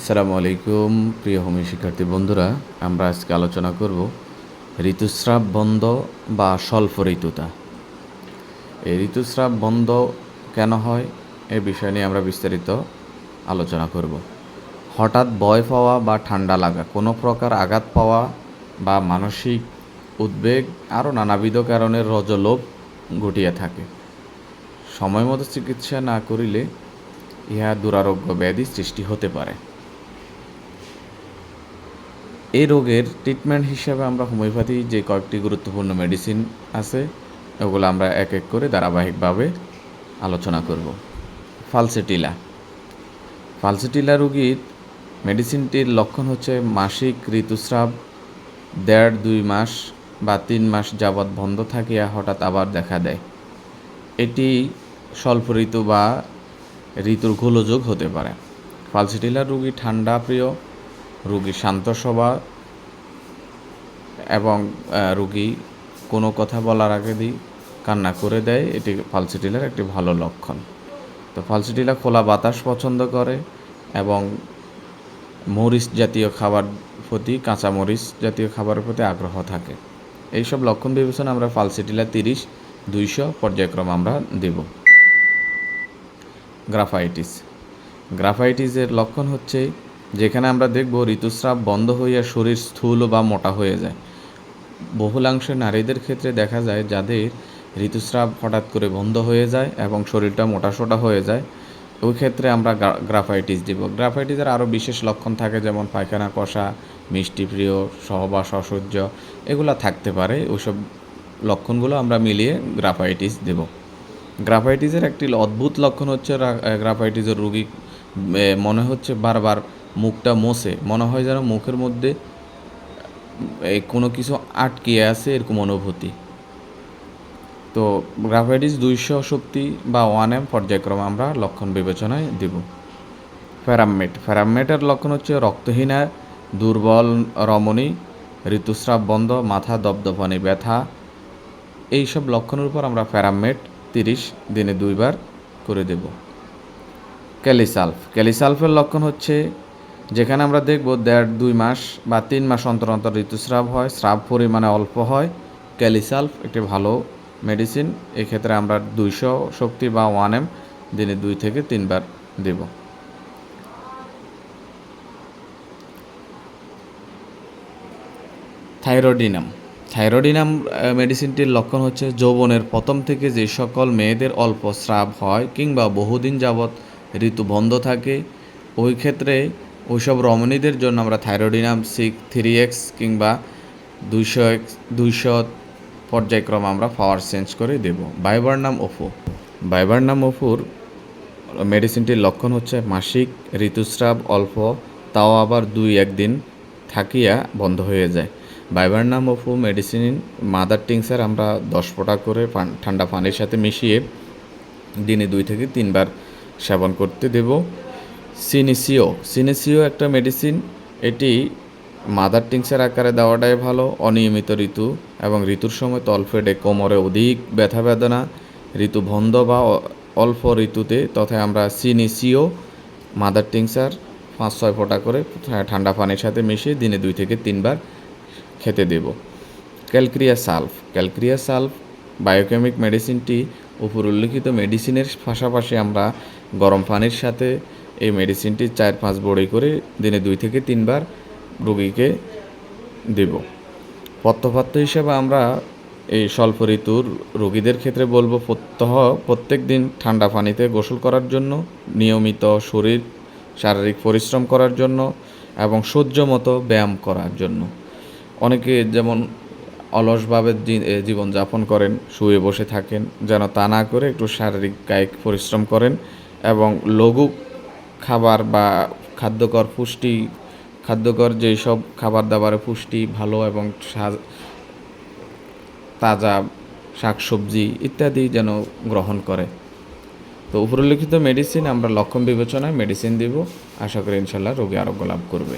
আসসালামু আলাইকুম, প্রিয় হোমি শিক্ষার্থী বন্ধুরা। আমরা আজকে আলোচনা করব ঋতুস্রাব বন্ধ বা স্বল্প ঋতুতা। এই ঋতুস্রাব বন্ধ কেন হয়? এ বিষয় নিয়ে আমরা বিস্তারিত আলোচনা করব। হঠাৎ ভয় পাওয়া বা ঠান্ডা লাগা, কোনো প্রকার আঘাত পাওয়া বা মানসিক উদ্বেগ আরও নানাবিধ কারণে রজলোভ ঘটিয়ে থাকে। সময় মতো চিকিৎসা না করিলে ইহা দুরারোগ্য ব্যাধি সৃষ্টি হতে পারে। এই রোগের ট্রিটমেন্ট হিসাবে আমরা হোমিওপ্যাথি যে কয়েকটি গুরুত্বপূর্ণ মেডিসিন আছে, ওগুলো আমরা এক এক করে ধারাবাহিকভাবে আলোচনা করব। ফালসেটিলা ফালসেটিলা রোগীর মেডিসিনটির লক্ষণ হচ্ছে মাসিক ঋতুস্রাব, দেড়, দুই মাস বা তিন মাস যাবৎ বন্ধ থাকিয়া হঠাৎ আবার দেখা দেয়। এটি স্বল্প ঋতু বা ঋতুর গোলযোগ হতে পারে। ফালসিটিলার রোগী ঠান্ডা, প্রিয় রোগী শান্ত স্বভাব এবং রুগী কোনো কথা বলার আগে দিয়ে কান্না করে দেয়, এটি ফালসিটিলার একটি ভালো লক্ষণ। তো ফালসিটিলা খোলা বাতাস পছন্দ করে এবং মরিচ জাতীয় খাবার প্রতি, কাঁচা মরিচ জাতীয় খাবারের প্রতি আগ্রহ থাকে। এইসব লক্ষণ বিবেচনা আমরা ফালসিটিলা তিরিশ, দুইশো পর্যায়ক্রম আমরা দেব। গ্রাফাইটিস। গ্রাফাইটিসের লক্ষণ হচ্ছে যেখানে আমরা দেখব ঋতুস্রাব বন্ধ হইয়া শরীর স্থূল বা মোটা হয়ে যায়। বহুলাংশে নারীদের ক্ষেত্রে দেখা যায় যাদের ঋতুস্রাব হঠাৎ করে বন্ধ হয়ে যায় এবং শরীরটা মোটাসোটা হয়ে যায়। ওই ক্ষেত্রে আমরা গ্রা- গ্রাফাইটিস দিব। গ্রাফাইটিসের আরও বিশেষ লক্ষণ থাকে, যেমন পায়খানা, কষা, মিষ্টি প্রিয়, সহবাস অসহ্য, এগুলো থাকতে পারে। ওইসব লক্ষণগুলো আমরা মিলিয়ে গ্রাফাইটিস দেব। গ্রাফাইটিসের একটি অদ্ভুত লক্ষণ হচ্ছে গ্রাফাইটিসের রোগী মনে হচ্ছে বারবার মুখটা মোছে। মনে হয় যেন মুখের মধ্যে কোনো কিছু আটকিয়ে আছে এরকম অনুভূতি। তো গ্রাফাইটিস দুইশো শক্তি বা ওয়ান এম পর্যায়ক্রমে আমরা লক্ষণ বিবেচনায় দেব। ফেরামমেট। ফেরামমেটের লক্ষণ হচ্ছে রক্তহীনা, দুর্বল রমণী, ঋতুস্রাব বন্ধ, মাথা দপদপানি ব্যথা। এইসব লক্ষণের উপর আমরা ফেরামমেট তিরিশ দিনে দুইবার করে দেব। ক্যালিসালফ। ক্যালিসালফের লক্ষণ হচ্ছে যেখানে আমরা দেখব দেড়, দুই মাস বা তিন মাস অন্তর অন্তর ঋতুস্রাব হয়। স্রাব পরিমাণে অল্প হয়। ক্যালিসালফ, একটি ভালো মেডিসিন এক্ষেত্রে আমরা দুইশো শক্তি বা ওয়ান এম দিনে দুই থেকে তিনবার দেব। থাইরোডিনাম থাইরোডিনাম মেডিসিনটির লক্ষণ হচ্ছে যৌবনের প্রথম থেকে যে সকল মেয়েদের অল্প স্রাব হয় কিংবা বহুদিন যাবৎ ঋতু বন্ধ থাকে। ওই ক্ষেত্রে ওইসব রমণীদের জন্য আমরা থাইরোডিনাম সিক থ্রি এক্স কিংবা দুইশো এক্স, দুইশো পর্যায়ক্রম আমরা পাওয়ার চেঞ্জ করে দেব। বাইবারনাম ওফো। বাইবারনাম ওফুর মেডিসিনটির লক্ষণ হচ্ছে মাসিক, ঋতুস্রাব, অল্প, তাও আবার দুই একদিন থাকিয়া বন্ধ হয়ে যায়। বাইবারনাম ওফু মেডিসিন মাদার টিংসার আমরা দশ ফোঁটা করে ঠান্ডা পানির সাথে মিশিয়ে দিনে দুই থেকে তিনবার সেবন করতে দেব। সিনিসিও। সিনিসিও একটা মেডিসিন। এটি মাদার টিংসের আকারে দেওয়াটাই ভালো, অনিয়মিত ঋতু এবং ঋতুর সময় তলফেডে কোমরে অধিক ব্যথা বেদনা, ঋতু বন্ধ বা অল্প ঋতুতে তথা আমরা সিনিসিও, মাদার টিংসার পাঁচ ছয় ফোঁটা করে ঠান্ডা পানির সাথে মিশিয়ে দিনে দুই থেকে তিনবার খেতে দেব। Calcarea sulph. Calcarea sulph biochemic মেডিসিনটি উপর উল্লিখিত মেডিসিনের পাশাপাশি আমরা গরম পানির সাথে এই মেডিসিনটি চার পাঁচ বড়ি করে দিনে দুই থেকে তিনবার রোগীকে দেব। পথ্যপাত্য হিসেবে আমরা এই স্বল্প ঋতুর রোগীদের ক্ষেত্রে বলব, প্রত্যহ প্রত্যেক দিন ঠান্ডা পানিতে গোসল করার জন্য, নিয়মিত শরীর, শারীরিক পরিশ্রম করার জন্য এবং সহ্য মতো ব্যায়াম করার জন্য। অনেকে যেমন অলসভাবে জীবনযাপন করেন, শুয়ে বসে থাকেন, যেন তা না করে একটু শারীরিক কায়িক পরিশ্রম করেন এবং লঘু খাবার বা খাদ্যকর পুষ্টি, খাদ্যকর যেই সব খাবার দাবারে পুষ্টি ভালো এবং তাজা শাকসবজি ইত্যাদি যেন গ্রহণ করে। তো উপরোল্লিখিত মেডিসিন আমরা লক্ষণ বিবেচনায় মেডিসিন দিব। আশা করি ইনশাল্লাহ রোগী আরোগ্য লাভ করবে।